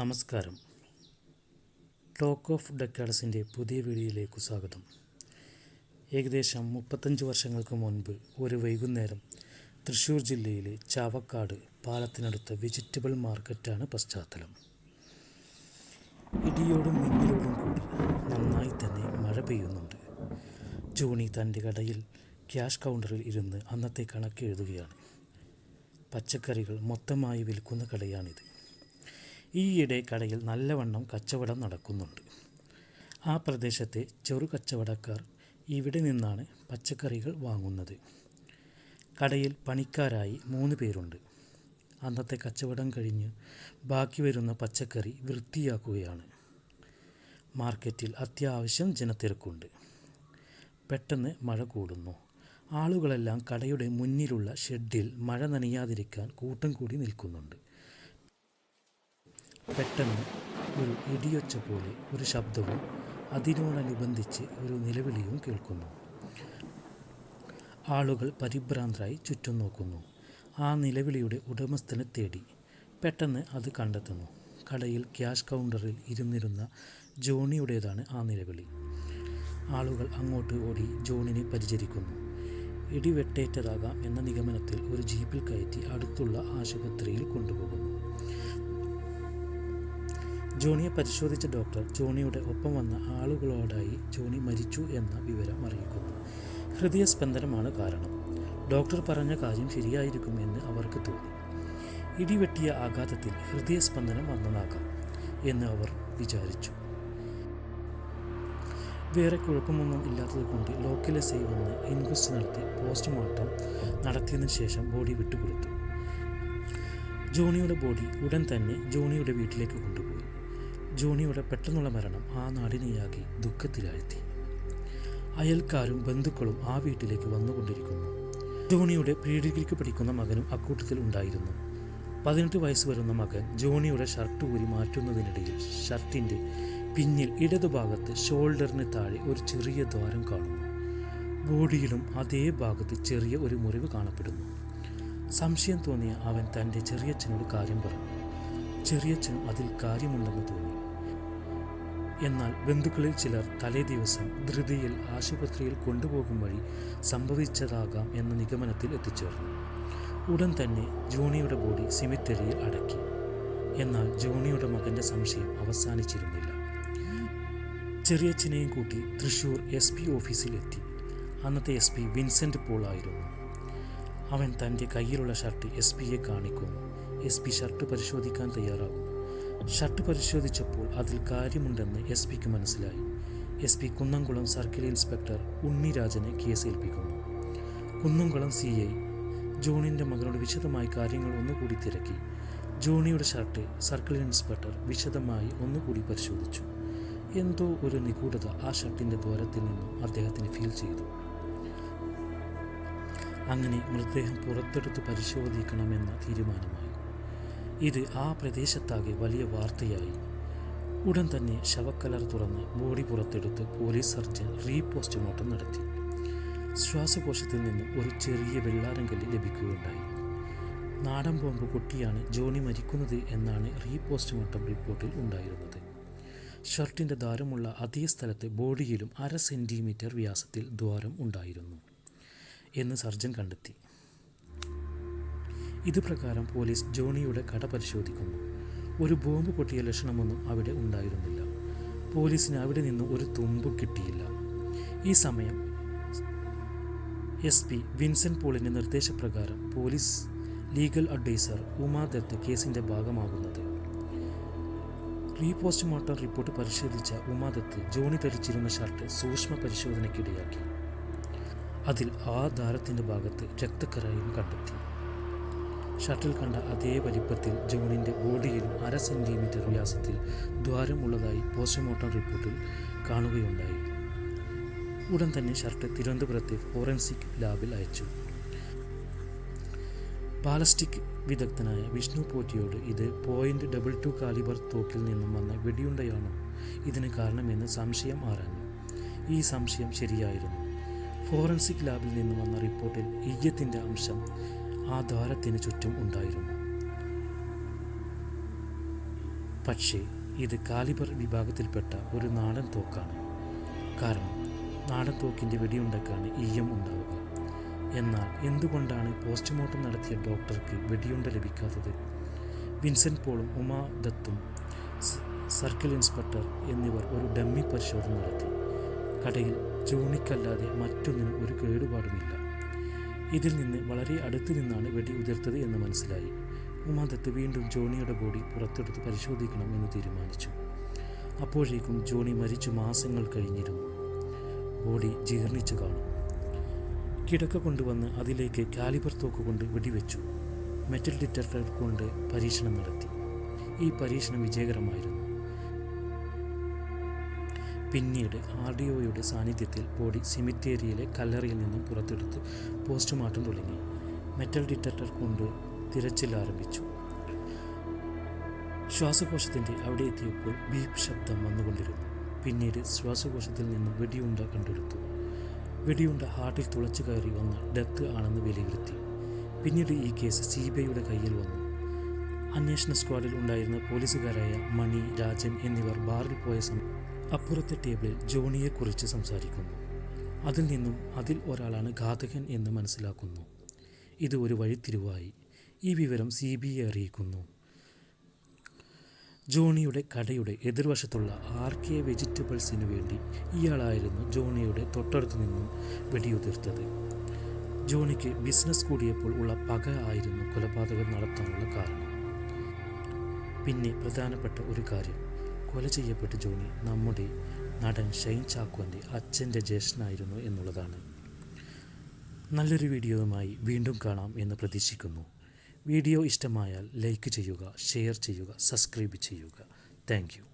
നമസ്കാരം. Talk of ഡെക്കാഡസിന്റെ പുതിയ വീഡിയോയിലേക്ക് സ്വാഗതം. ഏകദേശം മുപ്പത്തഞ്ച് വർഷങ്ങൾക്ക് മുൻപ് ഒരു വൈകുന്നേരം തൃശ്ശൂർ ജില്ലയിലെ ചാവക്കാട് പാലത്തിനടുത്ത വെജിറ്റബിൾ മാർക്കറ്റാണ് പശ്ചാത്തലം. ഇടിയോടും മിന്നലോടും കൂടി നന്നായി തന്നെ മഴ പെയ്യുന്നുണ്ട്. ജോണി തന്റെ കടയിൽ ക്യാഷ് കൗണ്ടറിൽ ഇരുന്ന് അന്നത്തെ കണക്ക് എഴുതുകയാണ്. പച്ചക്കറികൾ മൊത്തമായി വിൽക്കുന്ന കടയാണിത്. ഈയിടെ കടയിൽ നല്ലവണ്ണം കച്ചവടം നടക്കുന്നുണ്ട്. ആ പ്രദേശത്തെ ചെറു കച്ചവടക്കാർ ഇവിടെ നിന്നാണ് പച്ചക്കറികൾ വാങ്ങുന്നത്. കടയിൽ പണിക്കാരായി മൂന്ന് പേരുണ്ട്. അന്നത്തെ കച്ചവടം കഴിഞ്ഞ് ബാക്കി വരുന്ന പച്ചക്കറി വൃത്തിയാക്കുകയാണ്. മാർക്കറ്റിൽ അത്യാവശ്യം ജനത്തിരക്കുണ്ട്. പെട്ടെന്ന് മഴ കൂടുന്നു. ആളുകളെല്ലാം കടയുടെ മുന്നിലുള്ള ഷെഡിൽ മഴ നനയാതിരിക്കാൻ കൂട്ടം കൂടി നിൽക്കുന്നുണ്ട്. പെട്ടെന്ന് ഒരു ഇടിയൊച്ച പോലെ ഒരു ശബ്ദവും അതിനോടനുബന്ധിച്ച് ഒരു നിലവിളിയും കേൾക്കുന്നു. ആളുകൾ പരിഭ്രാന്തരായി ചുറ്റും നോക്കുന്നു. ആ നിലവിളിയുടെ ഉടമസ്ഥനെ തേടി പെട്ടെന്ന് അത് കണ്ടെത്തുന്നു. കടയിൽ ക്യാഷ് കൗണ്ടറിൽ ഇരുന്നിരുന്ന ജോണിയുടേതാണ് ആ നിലവിളി. ആളുകൾ അങ്ങോട്ട് ഓടി ജോണിനെ പരിചരിക്കുന്നു. ഇടിവെട്ടേറ്റതാകാം എന്ന നിഗമനത്തിൽ ഒരു ജീപ്പിൽ കയറ്റി അടുത്തുള്ള ആശുപത്രിയിൽ കൊണ്ടുപോകുന്നു. ജോണിയെ പരിശോധിച്ച ഡോക്ടർ ജോണിയുടെ ഒപ്പം വന്ന ആളുകളോടായി ജോണി മരിച്ചു എന്ന വിവരം അറിയിക്കുന്നു. ഹൃദയസ്പന്ദനമാണ് കാരണം. ഡോക്ടർ പറഞ്ഞ കാര്യം ശരിയായിരിക്കുമെന്ന് അവർക്ക് തോന്നി. ഇടിവെട്ടിയ ആഘാതത്തിൽ ഹൃദയസ്പന്ദനം വന്നതാകാം എന്ന് അവർ വിചാരിച്ചു. വേറെ കുഴപ്പമൊന്നും ഇല്ലാത്തതുകൊണ്ട് ലോക്കൽ എസ് ഐ വന്ന് ഇൻക്വസ്റ്റ് നടത്തി പോസ്റ്റ്മോർട്ടം നടത്തിയതിനു ശേഷം ബോഡി വിട്ടുകൊടുത്തു. ജോണിയുടെ ബോഡി ഉടൻ തന്നെ ജോണിയുടെ വീട്ടിലേക്ക് കൊണ്ടുപോയി. ജോണിയുടെ പെട്ടെന്നുള്ള മരണം ആ നാടിനെയാകെ ദുഃഖത്തിലാഴ്ത്തി. അയൽക്കാരും ബന്ധുക്കളും ആ വീട്ടിലേക്ക് വന്നുകൊണ്ടിരിക്കുന്നു. ജോണിയുടെ പ്രീ ഡിഗ്രിക്ക് പഠിക്കുന്ന മകനും അക്കൂട്ടത്തിൽ ഉണ്ടായിരുന്നു. പതിനെട്ട് വയസ്സ് വരുന്ന മകൻ ജോണിയുടെ ഷർട്ട് ഊരി മാറ്റുന്നതിനിടയിൽ ഷർട്ടിന്റെ പിന്നിൽ ഇടതുഭാഗത്ത് ഷോൾഡറിന് താഴെ ഒരു ചെറിയ ദ്വാരം കാണുന്നു. ബോഡിയിലും അതേ ഭാഗത്ത് ചെറിയ ഒരു മുറിവ് കാണപ്പെടുന്നു. സംശയം തോന്നിയ അവൻ തന്റെ ചെറിയച്ഛനോട് കാര്യം പറഞ്ഞു. ചെറിയച്ഛനും അതിൽ കാര്യമുണ്ടെന്ന് തോന്നി. എന്നാൽ ബന്ധുക്കളിൽ ചിലർ തലേ ദിവസം ധൃതിയിൽ ആശുപത്രിയിൽ കൊണ്ടുപോകും വഴി സംഭവിച്ചതാകാം എന്ന നിഗമനത്തിൽ എത്തിച്ചേർന്നു. ഉടൻ തന്നെ ജോണിയുടെ ബോഡി സിമിറ്ററിയിൽ അടക്കി. എന്നാൽ ജോണിയുടെ മകന്റെ സംശയം അവസാനിച്ചിരുന്നില്ല. ചെറിയച്ഛനെയും കൂട്ടി തൃശൂർ എസ് പി ഓഫീസിലെത്തി അന്നത്തെ എസ് പി വിൻസെന്റ് പോൾ ആയിരുന്നു. അവൻ തന്റെ കയ്യിലുള്ള ഷർട്ട് എസ് പിയെ കാണിക്കുന്നു. എസ് പി ഷർട്ട് പരിശോധിക്കാൻ തയ്യാറാകുന്നു. ഷർട്ട് പരിശോധിച്ചപ്പോൾ അതിൽ കാര്യമുണ്ടെന്ന് എസ് പിക്ക് മനസ്സിലായി. S P Kunnamkulam circle inspector ഉണ്ണിരാജനെ case ഏൽപ്പിക്കുന്നു കുന്നംകുളം സി ഐ ജോണിന്റെ മകനോട് വിശദമായി കാര്യങ്ങൾ ഒന്നുകൂടി തിരക്കി. ജോണിയുടെ ഷർട്ട് സർക്കിൾ ഇൻസ്പെക്ടർ വിശദമായി ഒന്നുകൂടി പരിശോധിച്ചു. എന്തോ ഒരു നിഗൂഢത ആ ഷർട്ടിന്റെ ദ്വാരത്തിൽ നിന്നും അദ്ദേഹത്തിന് ഫീൽ ചെയ്തു. അങ്ങനെ മൃതദേഹം പുറത്തെടുത്ത് പരിശോധിക്കണമെന്ന തീരുമാനമായി. ഇത് ആ പ്രദേശത്താകെ വലിയ വാർത്തയായി. ഉടൻ തന്നെ ശവക്കലർ തുറന്ന് ബോഡി പുറത്തെടുത്ത് പോലീസ് സർജൻ റീ പോസ്റ്റ്മോർട്ടം നടത്തി. ശ്വാസകോശത്തിൽ നിന്ന് ഒരു ചെറിയ വെള്ളാരം കല്ല് ലഭിക്കുകയുണ്ടായി. നാടൻ ബോംബ് പൊട്ടിയാണ് ജോണി മരിക്കുന്നത് എന്നാണ് റീ പോസ്റ്റ്മോർട്ടം റിപ്പോർട്ടിൽ ഉണ്ടായിരുന്നത്. ഷർട്ടിന്റെ ദ്വാരമുള്ള അതേ സ്ഥലത്ത് ബോഡിയിലും അര സെന്റിമീറ്റർ വ്യാസത്തിൽ ദ്വാരം ഉണ്ടായിരുന്നു എന്ന് സർജൻ കണ്ടെത്തി. ഇത് പ്രകാരം പോലീസ് ജോണിയുടെ കട പരിശോധിക്കുന്നു. ഒരു ബോംബ് പൊട്ടിയ ലക്ഷണമൊന്നും അവിടെ ഉണ്ടായിരുന്നില്ല. പോലീസിന് അവിടെ നിന്ന് ഒരു തുമ്പ് കിട്ടിയില്ല. ഈ സമയം എസ് പി വിൻസെന്റ് പോളിന്റെ നിർദ്ദേശപ്രകാരം police legal adviser Uma Dutt കേസിന്റെ ഭാഗമാകുന്നത്. റീപോസ്റ്റ്മോർട്ടം റിപ്പോർട്ട് പരിശോധിച്ച ഉമാ ദത്ത് ജോണി ധരിച്ചിരുന്ന ഷർട്ട് സൂക്ഷ്മ പരിശോധനയ്ക്കിടയാക്കി. അതിൽ ആ ദാരത്തിന്റെ ഭാഗത്ത് രക്തക്കറയും കണ്ടെത്തി. ഷട്ടിൽ കണ്ട അതേ വലിപ്പത്തിൽ ജോണിന്റെ ബോഡിയിലും അര സെന്റിമീറ്റർ വ്യാസത്തിൽ ദ്വാരമുള്ളതായി പോസ്റ്റ്മോർട്ടം റിപ്പോർട്ടിൽ കാണുകയുണ്ടായി. ഉടൻ തന്നെ ഷർട്ട് തിരുവനന്തപുരത്തെ ഫോറൻസിക് ലാബിൽ അയച്ചു. ബാലസ്റ്റിക് വിദഗ്ധനായ വിഷ്ണു പോറ്റിയോട് ഇത് പോയിന്റ് ഡബിൾ ടു കാലിബർ തോക്കിൽ നിന്നും വന്ന വെടിയുണ്ടയാണോ? ഇതിന് കാരണമെന്ന് സംശയം ആരാഞ്ഞു. ഈ സംശയം ശരിയായിരുന്നു. ഫോറൻസിക് ലാബിൽ നിന്നും വന്ന റിപ്പോർട്ടിൽ ഈയത്തിന്റെ അംശം ആ ദ്വാരത്തിന് ചുറ്റും ഉണ്ടായിരുന്നു. പക്ഷേ ഇത് കാലിബർ വിഭാഗത്തിൽപ്പെട്ട ഒരു നാടൻ തോക്കാണ്. കാരണം നാടൻ തോക്കിന്റെ വെടിയുണ്ടക്കാണ് ഈയം ഉണ്ടാവുക. എന്നാൽ എന്തുകൊണ്ടാണ് പോസ്റ്റ്മോർട്ടം നടത്തിയ ഡോക്ടർക്ക് വെടിയുണ്ട ലഭിക്കാത്തത്? വിൻസെന്റ് പോളും ഉമാ ദത്തും സർക്കിൾ ഇൻസ്പെക്ടർ എന്നിവർ ഒരു ഡമ്മി പരിശോധന നടത്തി. കടയിൽ ജോണിക്കല്ലാതെ മറ്റൊന്നിനും ഒരു കേടുപാടുമില്ല. ഇതിൽ നിന്ന് വളരെ അടുത്ത് നിന്നാണ് വെടി ഉതിർത്തത് എന്ന് മനസ്സിലായി. ഉമാദത്ത് വീണ്ടും ജോണിയുടെ ബോഡി പുറത്തെടുത്ത് പരിശോധിക്കണം എന്ന് തീരുമാനിച്ചു. അപ്പോഴേക്കും ജോണി മരിച്ചു മാസങ്ങൾ കഴിഞ്ഞിരുന്നു. ബോഡി ജീർണിച്ചു കാണും. കിടക്ക കൊണ്ടുവന്ന് അതിലേക്ക് കാലിബർ തോക്ക് കൊണ്ട് വെടിവെച്ചു. മെറ്റൽ ഡിറ്റക്ടർ കൊണ്ട് പരീക്ഷണം നടത്തി. ഈ പരീക്ഷണം വിജയകരമായിരുന്നു. പിന്നീട് ആർ ഡി ഒയുടെ സാന്നിധ്യത്തിൽ ബോഡി സിമിത്തേരിയിലെ കല്ലറിയിൽ നിന്നും പുറത്തെടുത്ത് പോസ്റ്റ്മോർട്ടം തുടങ്ങി. മെറ്റൽ ഡിറ്റക്ടർ കൊണ്ട് തിരച്ചിൽ ആരംഭിച്ചു ശ്വാസകോശത്തിന്റെ അവിടെ എത്തിയപ്പോൾ ബീപ്പ് ശബ്ദം വന്നുകൊണ്ടിരുന്നു. പിന്നീട് ശ്വാസകോശത്തിൽ നിന്നും വെടിയുണ്ട കണ്ടെടുത്തു. വെടിയുണ്ട ഹാർട്ടിൽ തുളച്ചു കയറി വന്ന ഡെത്ത് ആണെന്ന് വിലയിരുത്തി. പിന്നീട് ഈ കേസ് സി ബി ഐയുടെ കയ്യിൽ വന്നു. അന്വേഷണ സ്ക്വാഡിൽ ഉണ്ടായിരുന്ന പോലീസുകാരായ മണി രാജൻ എന്നിവർ ബാറിൽ പോയ സമയം അപ്പുറത്തെ ടേബിളിൽ ജോണിയെക്കുറിച്ച് സംസാരിക്കുന്നു. അതിൽ നിന്നും അതിൽ ഒരാളാണ് ഘാതകൻ എന്ന് മനസ്സിലാക്കുന്നു. ഇത് ഒരു വഴിത്തിരിവായി ഈ വിവരം സി ബി ഐ അറിയിക്കുന്നു. ജോണിയുടെ കടയുടെ എതിർവശത്തുള്ള ആർ കെ വെജിറ്റബിൾസിന് വേണ്ടി ഇയാളായിരുന്നു ജോണിയുടെ തൊട്ടടുത്തു നിന്നും വെടിയുതിർത്തത്. ജോണിക്ക് ബിസിനസ് കൂടിയപ്പോൾ ഉള്ള പക ആയിരുന്നു കൊലപാതകം നടത്താനുള്ള കാരണം. പിന്നെ പ്രധാനപ്പെട്ട ഒരു കാര്യം. കൊല ചെയ്യപ്പെട്ട ജോണി നമ്മുടെ നടൻ ഷൈൻ ചാക്കോന്റെ അച്ഛന്റെ ജ്യേഷ്ഠനായിരുന്നു എന്നുള്ളതാണ്. നല്ലൊരു വീഡിയോയുമായി വീണ്ടും കാണാം എന്ന് പ്രതീക്ഷിക്കുന്നു. വീഡിയോ ഇഷ്ടമായാൽ ലൈക്ക് ചെയ്യുക ഷെയർ ചെയ്യുക സബ്സ്ക്രൈബ് ചെയ്യുക. താങ്ക്